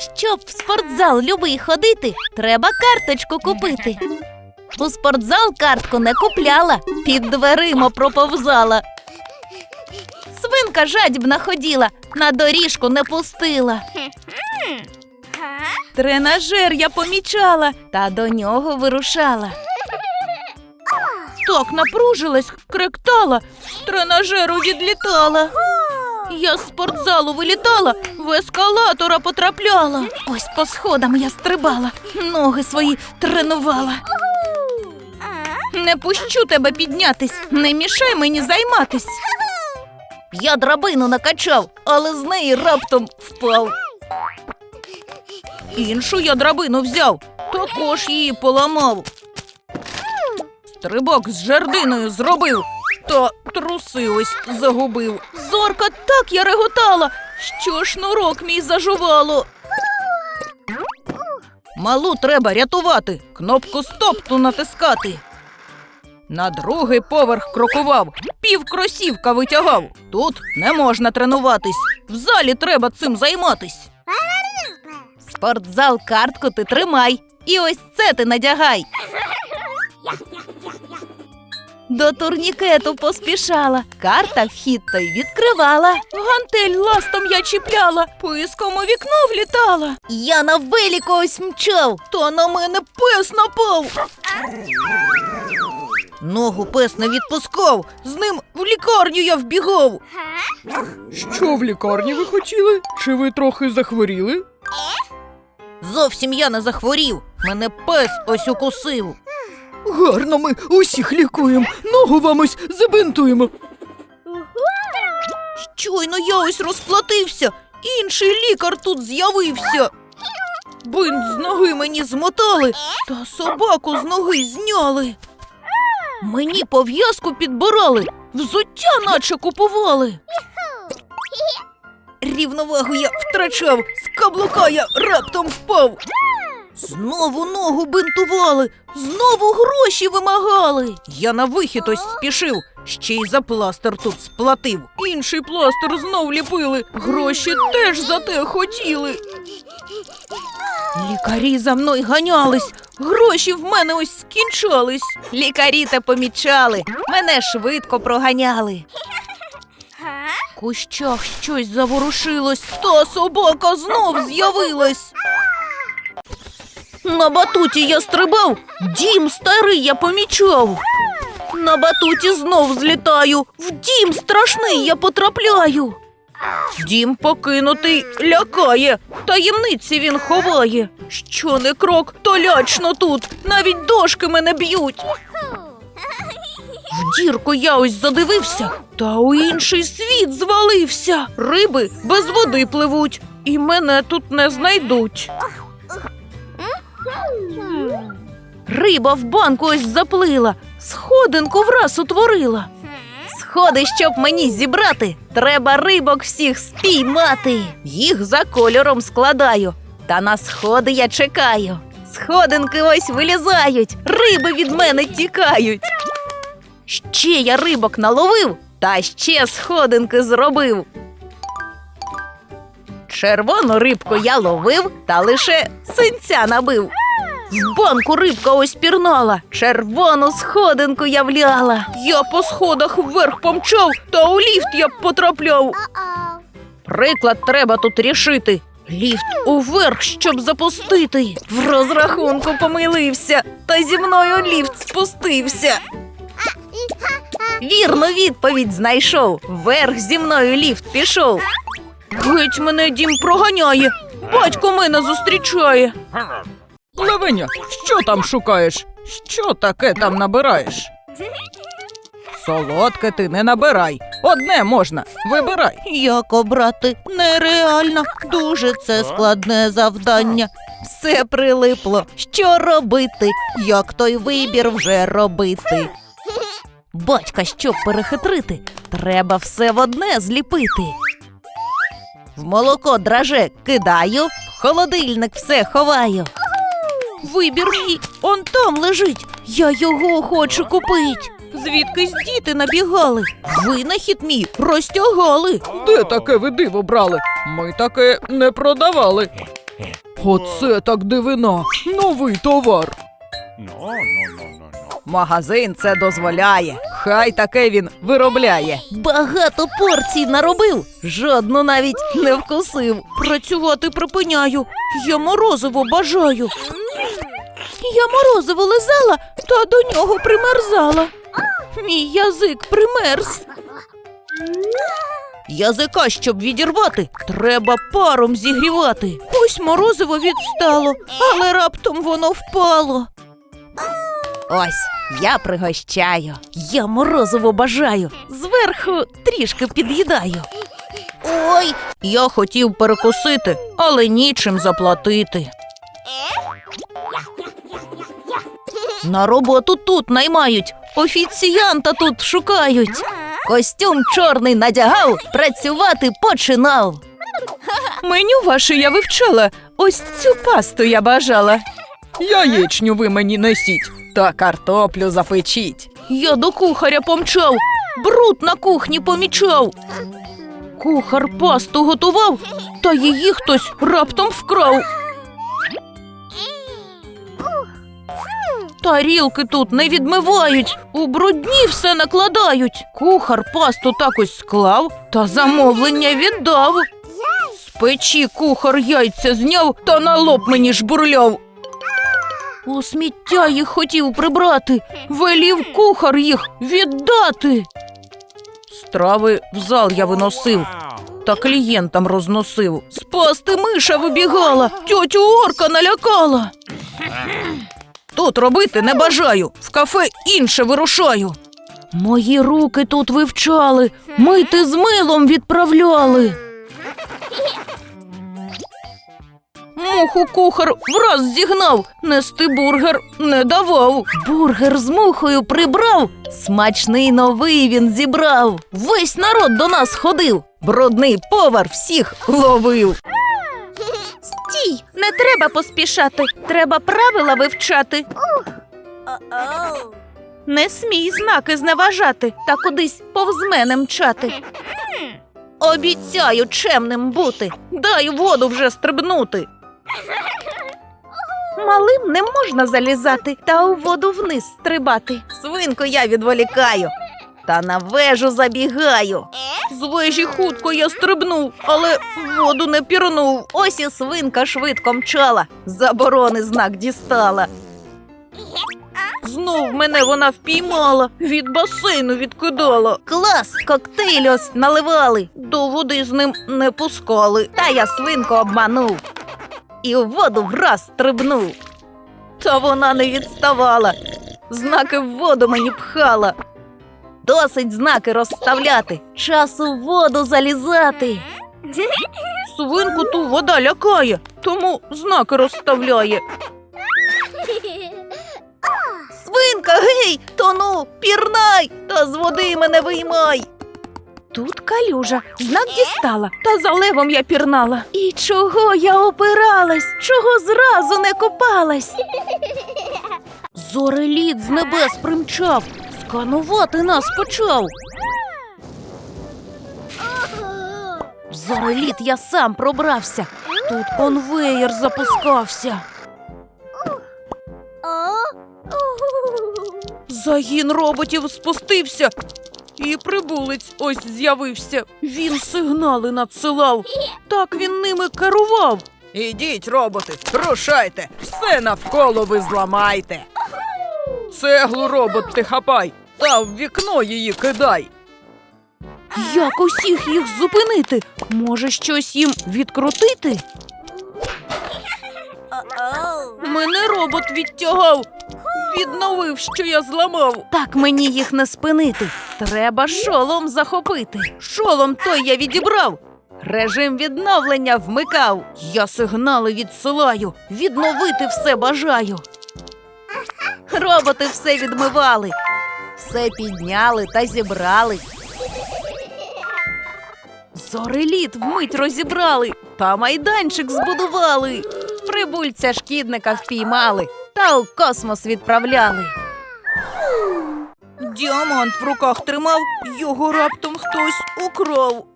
Щоб в спортзал любий ходити, треба карточку купити. У спортзал картку не купляла, під дверима проповзала. Свинка жадібна ходіла, на доріжку не пустила. Тренажер я помічала та до нього вирушала. Так напружилась, кректала, тренажеру відлітала. Я з спортзалу вилітала, в ескалатора потрапляла. Ось по сходам я стрибала, ноги свої тренувала. Не пущу тебе піднятись, не мішай мені займатись. Я драбину накачав, але з неї раптом впав. Іншу я драбину взяв, також її поламав. Стрибок з жердиною зробив, та труси ось загубив. Зорка так я реготала, що шнурок мій зажувало. Малу треба рятувати, кнопку стоп ту натискати. На другий поверх крокував, пів кросівка витягав. Тут не можна тренуватись, в залі треба цим займатись. Спортзал картку ти тримай. І ось це ти надягай. До турнікету поспішала, карта вхід той відкривала. Гантель ластом я чіпляла, писком у вікно влітала. Я на велику ось мчав, то на мене пес напав. Ногу пес не відпускав, з ним в лікарню я вбігав. Що в лікарні ви хотіли? Чи ви трохи захворіли? Зовсім я не захворів, мене пес ось укусив. Гарно ми усіх лікуємо. Ногу вам ось забинтуємо. Щойно я ось розплатився, інший лікар тут з'явився. Бинт з ноги мені змотали, та собаку з ноги зняли. Мені пов'язку підбирали, взуття наче купували. Рівновагу я втрачав, з каблука я раптом впав. Знову ногу бинтували, знову гроші вимагали. Я на вихід ось спішив, ще й за пластир тут сплатив. Інший пластир знов ліпили, гроші теж за те хотіли. Лікарі за мною ганялись, гроші в мене ось скінчались. Лікарі те помічали, мене швидко проганяли. В кущах щось заворушилось, та собака знов з'явилась. На батуті я стрибав, дім старий я помічав. На батуті знов злітаю, в дім страшний я потрапляю. Дім покинутий лякає, таємниці він ховає. Що не крок, то лячно тут, навіть дошки мене б'ють. В дірку я ось задивився, та у інший світ звалився. Риби без води пливуть, і мене тут не знайдуть. Риба в банку ось заплила, сходинку враз утворила. Сходи, щоб мені зібрати, треба рибок всіх спіймати. Їх за кольором складаю, та на сходи я чекаю. Сходинки ось вилізають, риби від мене тікають. Ще я рибок наловив, та ще сходинки зробив. Червону рибку я ловив, та лише синця набив. В банку рибка ось пірнала, червону сходинку я вляла. Я по сходах вверх помчав, та у ліфт я потрапляв. Приклад треба тут рішити. Ліфт уверх, щоб запустити. В розрахунку помилився, та зі мною ліфт спустився. Вірну відповідь знайшов. Вверх зі мною ліфт пішов. Геть мене дім проганяє. Батько мене зустрічає. Левеня, що там шукаєш? Що таке там набираєш? Солодке ти не набирай. Одне можна. Вибирай. Як обрати нереально, дуже це складне завдання. Все прилипло. Що робити? Як той вибір вже робити? Батька, щоб перехитрити, треба все в одне зліпити. В молоко драже кидаю, в холодильник все ховаю. Вибір мій он там лежить. Я його хочу купить. Звідкись діти набігали. Винахід мій розтягали. Де таке ви диво брали? Ми таке не продавали. Оце так дивина. Новий товар. Магазин це дозволяє. Хай таке він виробляє. Багато порцій наробив, жодну навіть не вкусив. Працювати припиняю. Я морозиво бажаю. Я морозиво лизала, та до нього примерзала. Мій язик примерз. Язика, щоб відірвати, треба паром зігрівати. Ось морозиво відстало, але раптом воно впало. Ось, я пригощаю. Я морозиво бажаю. Зверху трішки під'їдаю. Ой, я хотів перекусити, але нічим заплатити. На роботу тут наймають, офіціянта тут шукають. Костюм чорний надягав, працювати починав. Меню ваше я вивчала. Ось цю пасту я бажала. Яєчню ви мені несіть та картоплю запечіть. Я до кухаря помчав, бруд на кухні помічав. Кухар пасту готував, та її хтось раптом вкрав. Тарілки тут не відмивають, у брудні все накладають. Кухар пасту так ось склав та замовлення віддав. З печі кухар яйця зняв та на лоб мені жбурляв. У сміття їх хотів прибрати, велів кухар їх віддати. Страви в зал я виносив та клієнтам розносив. Спасти миша вибігала, тьотю орка налякала. Тут робити не бажаю, в кафе інше вирушаю. Мої руки тут вивчали, мити з милом відправляли. Муху кухар враз зігнав, нести бургер не давав. Бургер з мухою прибрав, смачний новий він зібрав. Весь народ до нас ходив, брудний повар всіх ловив. Стій, не треба поспішати, треба правила вивчати. Не смій знаки зневажати та кудись повз мене мчати. Обіцяю чемним бути, дай воду вже стрибнути. Малим не можна залізати та у воду вниз стрибати. Свинку я відволікаю. Та на вежу забігаю. З вежі хутко я стрибнув, але воду не пірнув. Ось і свинка швидко мчала, заборони знак дістала. Знов мене вона впіймала, від басейну відкидала. Клас, коктейль ось наливали, до води з ним не пускали. Та я свинку обманув і в воду враз стрибнув. Та вона не відставала, знаки в воду мені пхала. Досить знаки розставляти, час у воду залізати. Свинку ту вода лякає, тому знаки розставляє. Свинка, гей, тону, пірнай, та з води мене виймай. Тут калюжа, знак дістала, та за левом я пірнала. І чого я опиралась, чого зразу не копалась? Зореліт з небес примчав, сканувати нас почав. Зореліт я сам пробрався, тут конвеєр запускався. Загін роботів спустився, і прибулець ось з'явився. Він сигнали надсилав. Так він ними керував. Ідіть, роботи, рушайте, все навколо ви зламайте. Цеглу робот ти хапай, та в вікно її кидай. Як усіх їх зупинити? Може, щось їм відкрутити? Мене робот відтягав, відновив, що я зламав. Так мені їх не спинити. Треба шолом захопити. Шолом той я відібрав. Режим відновлення вмикав. Я сигнали відсилаю, відновити все бажаю. Роботи все відмивали, все підняли та зібрали. Зореліт вмить розібрали та майданчик збудували. Прибульця шкідника впіймали та у космос відправляли. Діамант в руках тримав, його раптом хтось украв.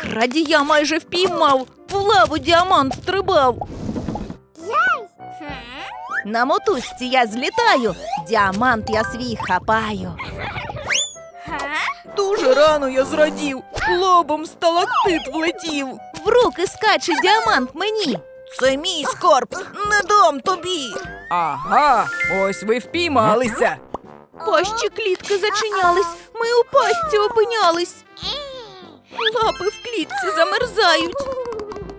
Крадія майже впіймав, в лаву діамант стрибав. На мотузці я злітаю, діамант я свій хапаю. Дуже рано я зрадів, лобом сталактит влетів. В руки скаче діамант мені. Це мій скорб, не дам тобі. Ага, ось ви впіймалися. Пащі клітки зачинялись, ми у пастці опинялись. Лапи в клітці замерзають.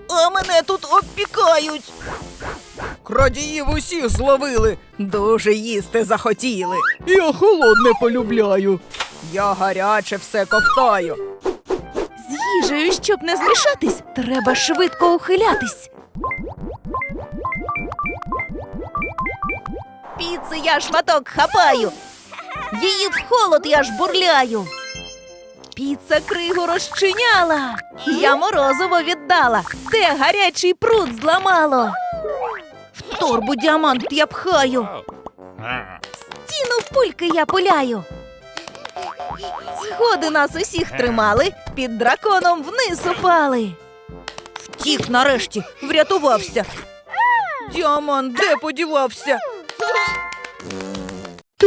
А мене тут обпікають. Крадіїв усіх зловили, дуже їсти захотіли. Я холодне полюбляю. Я гаряче все ковтаю. З їжею, щоб не змішатись, треба швидко ухилятись. Піци я шматок хапаю. Її в холод я ж бурляю. Піца кригу розчиняла. Я морозиво віддала, те гарячий пруд зламало. В торбу діамант я пхаю, стіну в пульки я пуляю. Сходи нас усіх тримали, під драконом вниз упали. Втік нарешті, врятувався. Діамант де подівався?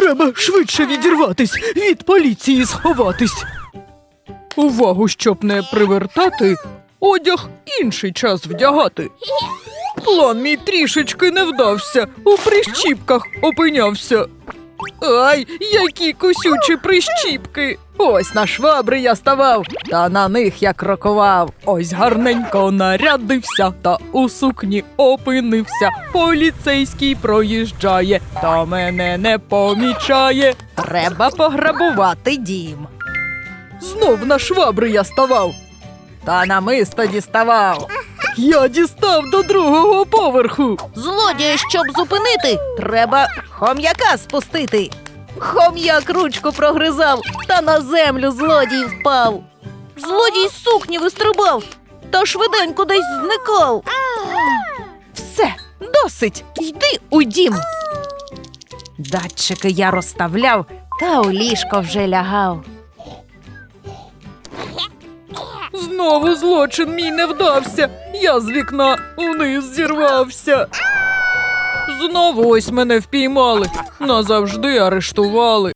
Треба швидше відірватись, від поліції сховатись. Увагу, щоб не привертати, одяг інший час вдягати. План мій трішечки не вдався, у прищіпках опинявся. Ай, які кусючі прищіпки! Ось на швабри я ставав, та на них я крокував. Ось гарненько нарядився, та у сукні опинився. Поліцейський проїжджає, та мене не помічає. Треба пограбувати дім. Знов на швабри я ставав, та намисто діставав. Я дістав до другого поверху. Злодія, щоб зупинити, треба хом'яка спустити. Хом'як ручку прогризав, та на землю злодій впав. Злодій з сукні вистрибав, та швиденько десь зникав. Все, досить, йди у дім. Датчики я розставляв, та у ліжко вже лягав. Знову злочин мій не вдався. Я з вікна униз зірвався. Знову ось мене впіймали, назавжди арештували.